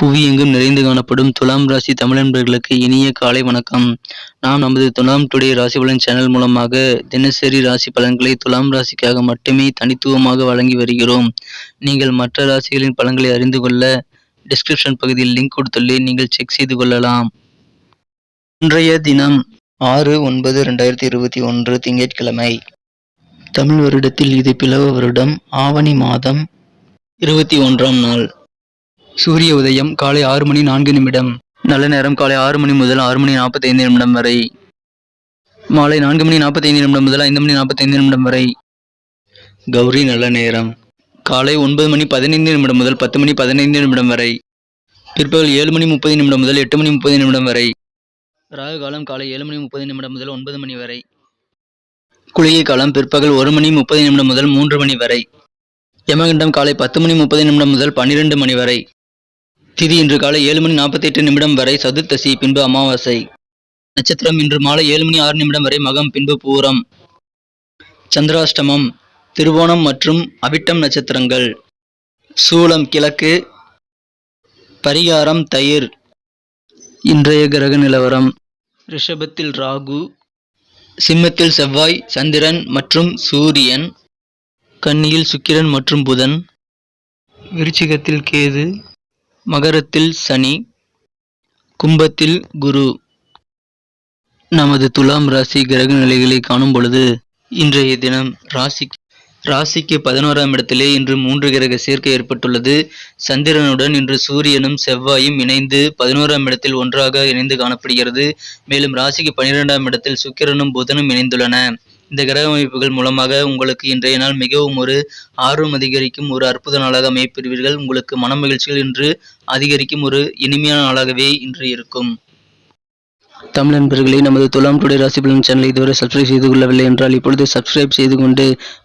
புவி எங்கும் நிறைந்து காணப்படும் துலாம் ராசி தமிழன்பர்களுக்கு இனிய காலை வணக்கம். நாம் நமது துலாம் டுடே ராசி பலன் சேனல் மூலமாக தினசரி ராசி பலன்களை துலாம் ராசிக்காக மட்டுமே தனித்துவமாக வழங்கி வருகிறோம். நீங்கள் மற்ற ராசிகளின் பலன்களை அறிந்து கொள்ள டிஸ்கிரிப்ஷன் பகுதியில் லிங்க் கொடுத்துள்ளேன் நீங்கள் செக் செய்து கொள்ளலாம். இன்றைய தினம் ஆறு ஒன்பது ரெண்டாயிரத்தி இருபத்தி ஒன்று திங்கட்கிழமை. தமிழ் வருடத்தில் இது பிளவ வருடம். ஆவணி மாதம் இருபத்தி ஒன்றாம் நாள். சூரிய உதயம் காலை ஆறு மணி நான்கு நிமிடம். நல்ல நேரம் காலை ஆறு மணி முதல் ஆறு மணி நாற்பத்தைந்து நிமிடம் வரை. மாலை நான்கு மணி நாற்பத்தைந்து நிமிடம் முதல் ஐந்து மணி நாற்பத்தைந்து நிமிடம் வரை. கௌரி நல்ல நேரம். காலை ஒன்பது மணி பதினைந்து நிமிடம் முதல் பத்து மணி பதினைந்து நிமிடம் வரை. பிற்பகல் ஏழு மணி முப்பது நிமிடம் முதல் எட்டு மணி முப்பது நிமிடம் வரை. ராகு காலம் காலை ஏழு மணி முப்பது நிமிடம் முதல் ஒன்பது மணி வரை. குளிகை காலம் பிற்பகல் ஒரு மணி முப்பது நிமிடம் முதல் மூன்று மணி வரை. யமகண்டம் காலை பத்து மணி முப்பது நிமிடம் முதல் பன்னிரண்டு மணி வரை. திதி இன்று காலை ஏழு மணி நாற்பத்தி எட்டு நிமிடம் வரை சதுர்த்தசி பின்பு அமாவாசை. நட்சத்திரம் இன்று மாலை ஏழு மணி ஆறு நிமிடம் வரை மகம் பின்பு பூரம். சந்திராஷ்டமம் திருவோணம் மற்றும் அவிட்டம் நட்சத்திரங்கள். சூலம் கிழக்கு. பரிகாரம் தயிர். இன்றைய கிரக நிலவரம். ரிஷபத்தில் ராகு. சிம்மத்தில் செவ்வாய் சந்திரன் மற்றும் சூரியன். கன்னியில் சுக்கிரன் மற்றும் புதன். விருச்சிகத்தில் கேது. மகரத்தில் சனி கும்பத்தில் குரு. நமது துலாம் ராசி கிரக நிலைகளை காணும் பொழுது இன்றைய தினம் ராசி ராசிக்கு பதினோராம் இடத்திலே இன்று மூன்று கிரக சேர்க்கை ஏற்பட்டுள்ளது. சந்திரனுடன் இன்று சூரியனும் செவ்வாயும் இணைந்து பதினோராம் இடத்தில் ஒன்றாக இணைந்து காணப்படுகிறது. மேலும் ராசிக்கு பனிரெண்டாம் இடத்தில் சுக்கிரனும் புதனும் இணைந்துள்ளன. இந்த கிரக அமைப்புகள் மூலமாக உங்களுக்கு இன்றைய நாள் மிகவும் ஒரு ஆர்வம் அதிகரிக்கும் ஒரு அற்புத நாளாக அமையப்பெறுவீர்கள் உங்களுக்கு மன மகிழ்ச்சிகள் இன்று அதிகரிக்கும் ஒரு இனிமையான நாளாகவே இன்று இருக்கும். தமிழ் நண்பர்களே நமது துலாம் டுடே ராசி பலன் சேனலை இதுவரை சப்ஸ்கிரைப் செய்து கொள்ளவில்லை என்றால் இப்பொழுது சப்ஸ்கிரைப் செய்து கொண்டு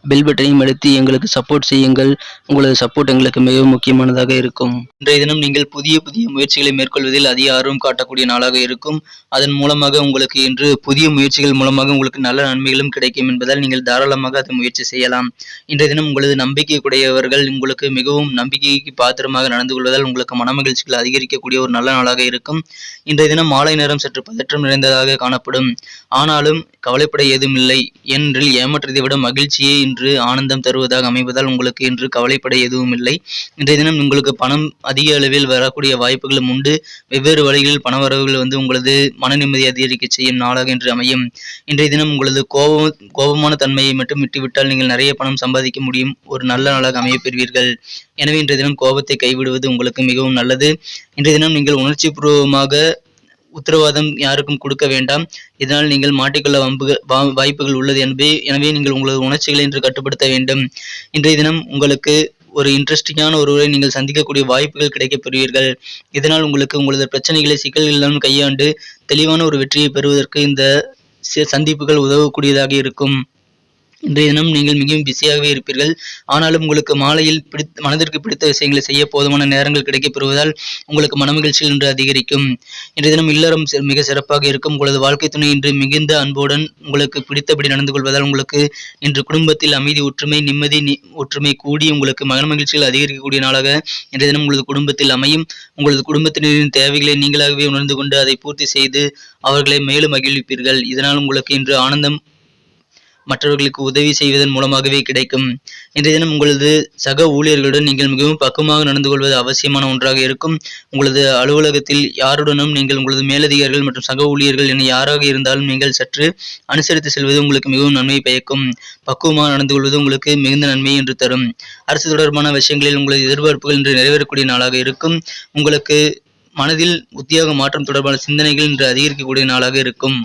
பெல் பட்டனையும் அழுத்தி எங்களுக்கு சப்போர்ட் செய்யுங்கள். உங்களது சப்போர்ட் எங்களுக்கு மிகவும் முக்கியமானதாக இருக்கும். இன்றைய தினம் நீங்கள் புதிய புதிய முயற்சிகளை மேற்கொள்வதில் அதிக ஆர்வம் காட்டக்கூடிய நாளாக இருக்கும். அதன் மூலமாக உங்களுக்கு இன்று புதிய முயற்சிகள் மூலமாக உங்களுக்கு நல்ல நன்மைகளும் கிடைக்கும் என்பதால் நீங்கள் தாராளமாக அதை முயற்சி செய்யலாம். இன்றைய தினம் உங்களது நம்பிக்கைக்குடையவர்கள் உங்களுக்கு மிகவும் நம்பிக்கைக்கு பாத்திரமாக நடந்து கொள்வதால் உங்களுக்கு மனமகிழ்ச்சிகள் அதிகரிக்கக்கூடிய ஒரு நல்ல நாளாக இருக்கும். இன்றைய தினம் மாலை நேரம் சற்று பதற்றம் நிறைந்ததாக காணப்படும். ஆனாலும் கவலைப்பட ஏதுமில்லை. ஏனென்றில் ஏமாற்றத்தை விட மகிழ்ச்சியே இன்று ஆனந்தம் தருவதாக அமைவதால் உங்களுக்கு இன்று கவலைப்பட எதுவும் இல்லை இன்றைய தினம் உங்களுக்கு பணம் அதிக அளவில் வரக்கூடிய வாய்ப்புகளும் உண்டு. வெவ்வேறு வழிகளில் பண வரவுகள் வந்து உங்களது மன நிம்மதி அதிகரிக்க செய்யும் நாளாக இன்று அமையும். இன்றைய தினம் உங்களது கோபம் கோபமான தன்மையை மட்டும் விட்டுவிட்டால் நீங்கள் நிறைய பணம் சம்பாதிக்க முடியும். ஒரு நல்ல நாளாக அமையப்பெறுவீர்கள். எனவே இன்றைய தினம் கோபத்தை கைவிடுவது உங்களுக்கு மிகவும் நல்லது. இன்றைய தினம் நீங்கள் உணர்ச்சி பூர்வமாக உத்தரவாதம் யாருக்கும் கொடுக்க வேண்டாம். இதனால் நீங்கள் மாட்டிக்கொள்ள வம்புகள் வாய்ப்புகள் உள்ளது. எனவே எனவே நீங்கள் உங்களது உணர்ச்சிகளை இன்று கட்டுப்படுத்த வேண்டும். இன்றைய தினம் உங்களுக்கு ஒரு இன்ட்ரெஸ்டிங்கான ஒருவரை நீங்கள் சந்திக்கக்கூடிய வாய்ப்புகள் கிடைக்கப் பெறுவீர்கள். இதனால் உங்களுக்கு உங்களது பிரச்சனைகளை சிக்கல்கள் இல்லாமல் கையாண்டு தெளிவான ஒரு வெற்றியை பெறுவதற்கு இந்த சந்திப்புகள் உதவக்கூடியதாக இருக்கும். இன்றைய தினம் நீங்கள் மிகவும் பிஸியாகவே இருப்பீர்கள். ஆனாலும் உங்களுக்கு மாலையில் பிடித்த மனதிற்கு பிடித்த விஷயங்களை செய்ய போதுமான நேரங்கள் கிடைக்கப்பெறுவதால் உங்களுக்கு மனமகிழ்ச்சி இன்று அதிகரிக்கும். இன்றைய தினம் இல்லறம் மிக சிறப்பாக இருக்கும். உங்களது வாழ்க்கை துணை இன்று மிகுந்த அன்புடன் உங்களுக்கு பிடித்தபடி நடந்து கொள்வதால் உங்களுக்கு இன்று குடும்பத்தில் அமைதி ஒற்றுமை நிம்மதி ஒற்றுமை கூடி உங்களுக்கு மன மகிழ்ச்சிகள் அதிகரிக்கக்கூடிய நாளாக இன்றைய தினம் உங்களது குடும்பத்தில் அமையும். உங்களது குடும்பத்தினரின் தேவைகளை நீங்களாகவே உணர்ந்து கொண்டு அதை பூர்த்தி செய்து அவர்களை மேலும் மகிழ்விப்பீர்கள். இதனால் உங்களுக்கு இன்று ஆனந்தம் மற்றவர்களுக்கு உதவி செய்வதன் மூலமாகவே கிடைக்கும். இன்றைய தினம் உங்களது சக ஊழியர்களுடன் நீங்கள் மிகவும் பக்குவமாக நடந்து கொள்வது அவசியமான ஒன்றாக இருக்கும். உங்களது அலுவலகத்தில் யாருடனும் நீங்கள் உங்களது மேலதிகாரிகள் மற்றும் சக ஊழியர்கள் என யாராக இருந்தாலும் நீங்கள் சற்று அனுசரித்து செல்வது உங்களுக்கு மிகவும் நன்மை பயக்கும். பக்குவமாக நடந்து கொள்வது உங்களுக்கு மிகுந்த நன்மை என்று தரும். அரசு தொடர்பான விஷயங்களில் உங்களது எதிர்பார்ப்புகள் இன்று நிறைவேறக்கூடிய நாளாக இருக்கும். உங்களுக்கு மனதில் உத்தியோக மாற்றம் தொடர்பான சிந்தனைகள் இன்று அதிகரிக்கக்கூடிய நாளாக இருக்கும்.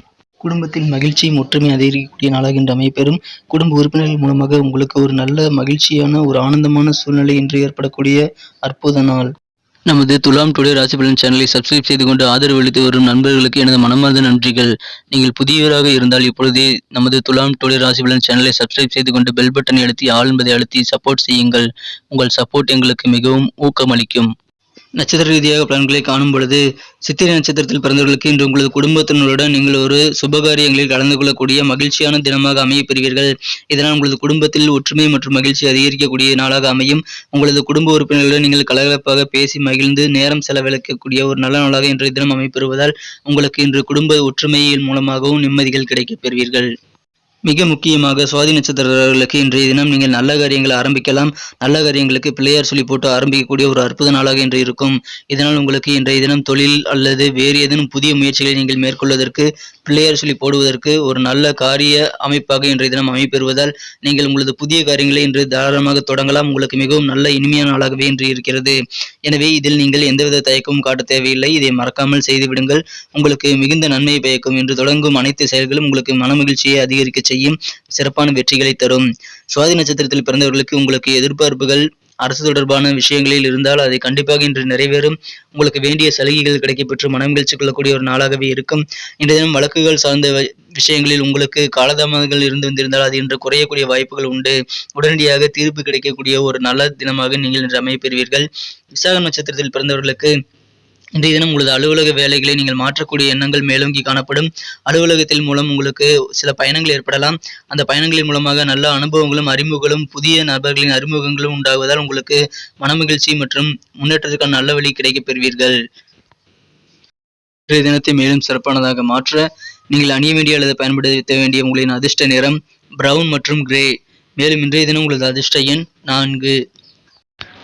குடும்பத்தில் மகிழ்ச்சியும் ஒற்றுமை அதிகரிக்கக்கூடிய நாளாக இன்று குடும்ப உறுப்பினர்கள் மூலமாக உங்களுக்கு ஒரு நல்ல மகிழ்ச்சியான ஒரு ஆனந்தமான சூழ்நிலை இன்று ஏற்படக்கூடிய அற்புத நாள். நமது துலாம் டுடே ராசி பலன் சேனலை சப்ஸ்கிரைப் செய்து கொண்டு ஆதரவு அளித்து வரும் நண்பர்களுக்கு எனது மனமார்ந்த நன்றிகள். நீங்கள் புதியவராக இருந்தால் இப்பொழுதே நமது துலாம் டுடே ராசி பலன் சேனலை சப்ஸ்கிரைப் செய்து கொண்டு பெல் பட்டனை அழுத்தி ஆள் என்பதை அழுத்தி சப்போர்ட் செய்யுங்கள். உங்கள் சப்போர்ட் எங்களுக்கு மிகவும் ஊக்கமளிக்கும். நட்சத்திர ரீதியாக பலன்களை காணும் பொழுது சித்திரை நட்சத்திரத்தில் பிறந்தவர்களுக்கு இன்று உங்களது குடும்பத்தினருடன் நீங்கள் ஒரு சுபகாரியங்களில் கலந்து கொள்ளக்கூடிய மகிழ்ச்சியான தினமாக அமைய பெறுவீர்கள். இதனால் உங்களது குடும்பத்தில் ஒற்றுமை மற்றும் மகிழ்ச்சி அதிகரிக்கக்கூடிய நாளாக அமையும். உங்களது குடும்ப உறுப்பினர்களுடன் நீங்கள் கலகலப்பாக பேசி மகிழ்ந்து நேரம் செலவழிக்கக்கூடிய ஒரு நல்ல நாளாக இன்றைய தினம் அமைப்பெறுவதால் உங்களுக்கு இன்று குடும்ப ஒற்றுமையின் மூலமாகவும் நிம்மதிகள் கிடைக்கப் பெறுவீர்கள். மிக முக்கியமாக சுவாதி நட்சத்திரர்களுக்கு இன்றைய தினம் நீங்கள் நல்ல காரியங்களை ஆரம்பிக்கலாம். நல்ல காரியங்களுக்கு பிள்ளையார் சொல்லி போட்டு ஆரம்பிக்கக்கூடிய ஒரு அற்புத நாளாக இன்று இருக்கும். இதனால் உங்களுக்கு இன்றைய தினம் தொழில் அல்லது வேறு ஏதேனும் புதிய முயற்சிகளை நீங்கள் மேற்கொள்வதற்கு பிள்ளையார் சொல்லி போடுவதற்கு ஒரு நல்ல காரிய அமைப்பாக இன்றைய தினம் அமைப்பெறுவதால் நீங்கள் உங்களது புதிய காரியங்களை இன்று தாராளமாக தொடங்கலாம். உங்களுக்கு மிகவும் நல்ல இனிமையான நாளாகவே இன்று இருக்கிறது. எனவே இதில் நீங்கள் எந்தவித தயக்கமும் காட்ட தேவையில்லை. இதை மறக்காமல் செய்துவிடுங்கள். உங்களுக்கு மிகுந்த நன்மை பயக்கும் என்று தொடங்கும் அனைத்து செயல்களும் உங்களுக்கு மனமகிழ்ச்சியை அதிகரிக்க செய்யும் சிறப்பான வெற்றிகளை தரும். சுவாதி நட்சத்திரத்தில் பிறந்தவர்களுக்கு உங்களுக்கு எதிர்பார்ப்புகள் அரசு தொடர்பான விஷயங்களில் இருந்தால் அதை கண்டிப்பாக இன்று நிறைவேறும். உங்களுக்கு வேண்டிய சலுகைகள் கிடைக்கப்பெற்று மனமகிழ்ச்சி கொள்ளக்கூடிய ஒரு நாளாகவே இருக்கும். இன்றைய தினம் வழக்குகள் சார்ந்த விஷயங்களில் உங்களுக்கு காலதாமதங்கள் இருந்து வந்திருந்தால் அது இன்று குறையக்கூடிய வாய்ப்புகள் உண்டு. உடனடியாக தீர்ப்பு கிடைக்கக்கூடிய ஒரு நல்ல தினமாக நீங்கள் இன்று அமைப்பெறுவீர்கள் விசாக நட்சத்திரத்தில் பிறந்தவர்களுக்கு இன்றைய தினம் உங்களது அலுவலக வேலைகளை நீங்கள் மாற்றக்கூடிய எண்ணங்கள் மேலோங்கி காணப்படும். அலுவலகத்தில் மூலம் உங்களுக்கு சில பயணங்கள் ஏற்படலாம். அந்த பயணங்களின் மூலமாக நல்ல அனுபவங்களும் அறிமுகங்களும் புதிய நபர்களின் அறிமுகங்களும் உண்டாகுவதால் உங்களுக்கு மனமகிழ்ச்சி மற்றும் முன்னேற்றத்துக்கான நல்ல வழி கிடைக்கப் பெறுவீர்கள். இன்றைய தினத்தை மேலும் சிறப்பானதாக மாற்ற நீங்கள் அணிய வேண்டிய அல்லது பயன்படுத்த வேண்டிய உங்களின் அதிர்ஷ்ட நிறம் பிரவுன் மற்றும் கிரே மேலும் இன்றைய தினம் உங்களது அதிர்ஷ்ட எண் நான்கு.